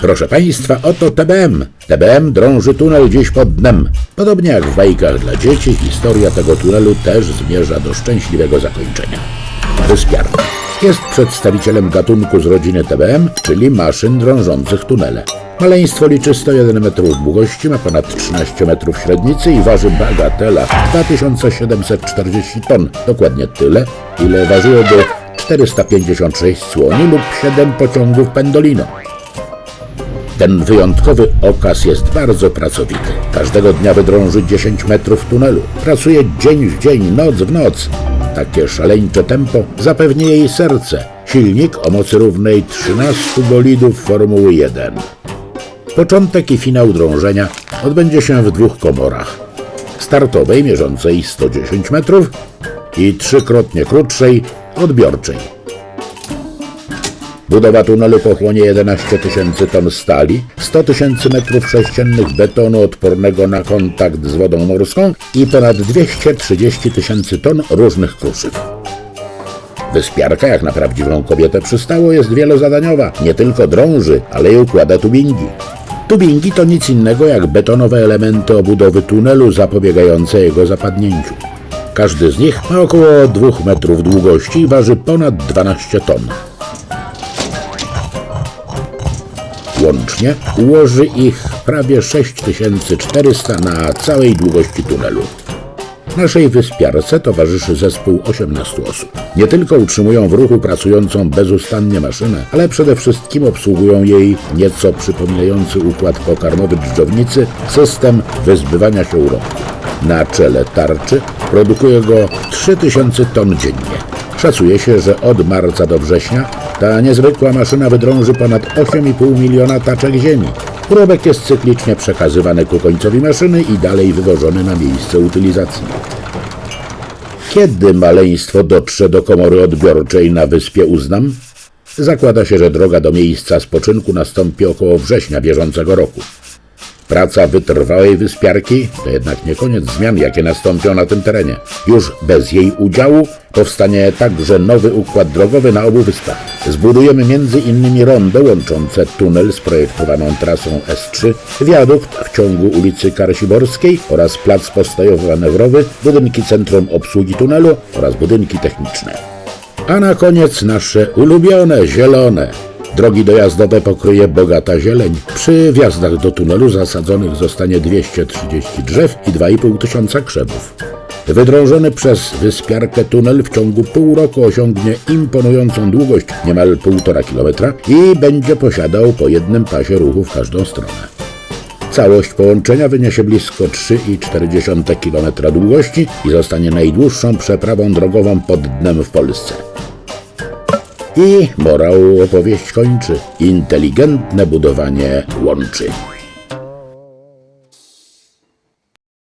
Proszę Państwa, oto TBM. TBM drąży tunel gdzieś pod dnem. Podobnie jak w bajkach dla dzieci, historia tego tunelu też zmierza do szczęśliwego zakończenia. Wyspiarka jest przedstawicielem gatunku z rodziny TBM, czyli maszyn drążących tunele. Maleństwo liczy 101 metrów długości, ma ponad 13 metrów średnicy i waży bagatela 2740 ton. Dokładnie tyle, ile ważyłoby 456 słoni lub 7 pociągów Pendolino. Ten wyjątkowy okaz jest bardzo pracowity. Każdego dnia wydrąży 10 metrów tunelu. Pracuje dzień w dzień, noc w noc. Takie szaleńcze tempo zapewni jej serce. Silnik o mocy równej 13 bolidów Formuły 1. Początek i finał drążenia odbędzie się w dwóch komorach. Startowej mierzącej 110 metrów i trzykrotnie krótszej odbiorczej. Budowa tunelu pochłonie 11 tysięcy ton stali, 100 tysięcy metrów sześciennych betonu odpornego na kontakt z wodą morską i ponad 230 tysięcy ton różnych kruszyw. Wyspiarka, jak na prawdziwą kobietę przystało, jest wielozadaniowa. Nie tylko drąży, ale i układa tubingi. Tubingi to nic innego jak betonowe elementy obudowy tunelu zapobiegające jego zapadnięciu. Każdy z nich ma około 2 metrów długości i waży ponad 12 ton. Łącznie ułoży ich prawie 6400 na całej długości tunelu. Naszej wyspiarce towarzyszy zespół 18 osób. Nie tylko utrzymują w ruchu pracującą bezustannie maszynę, ale przede wszystkim obsługują jej nieco przypominający układ pokarmowy dżdżownicy system wyzbywania się uronku. Na czele tarczy produkuje go 3000 ton dziennie. Szacuje się, że od marca do września ta niezwykła maszyna wydrąży ponad 8,5 miliona taczek ziemi. Urobek jest cyklicznie przekazywany ku końcowi maszyny i dalej wywożony na miejsce utylizacji. Kiedy maleństwo dotrze do komory odbiorczej na wyspie Uznam? Zakłada się, że droga do miejsca spoczynku nastąpi około września bieżącego roku. Praca wytrwałej wyspiarki to jednak nie koniec zmian, jakie nastąpią na tym terenie. Już bez jej udziału powstanie także nowy układ drogowy na obu wyspach. Zbudujemy innymi rondo łączące tunel z projektowaną trasą S3, wiadukt w ciągu ulicy Karsiborskiej oraz plac postojowo-manewrowy, budynki Centrum Obsługi Tunelu oraz budynki techniczne. A na koniec nasze ulubione zielone. Drogi dojazdowe pokryje bogata zieleń. Przy wjazdach do tunelu zasadzonych zostanie 230 drzew i 2,5 tysiąca krzewów. Wydrążony przez wyspiarkę tunel w ciągu pół roku osiągnie imponującą długość niemal 1,5 kilometra i będzie posiadał po jednym pasie ruchu w każdą stronę. Całość połączenia wyniesie blisko 3,4 km długości i zostanie najdłuższą przeprawą drogową pod dnem w Polsce. I morał opowieść kończy. Inteligentne budowanie łączy.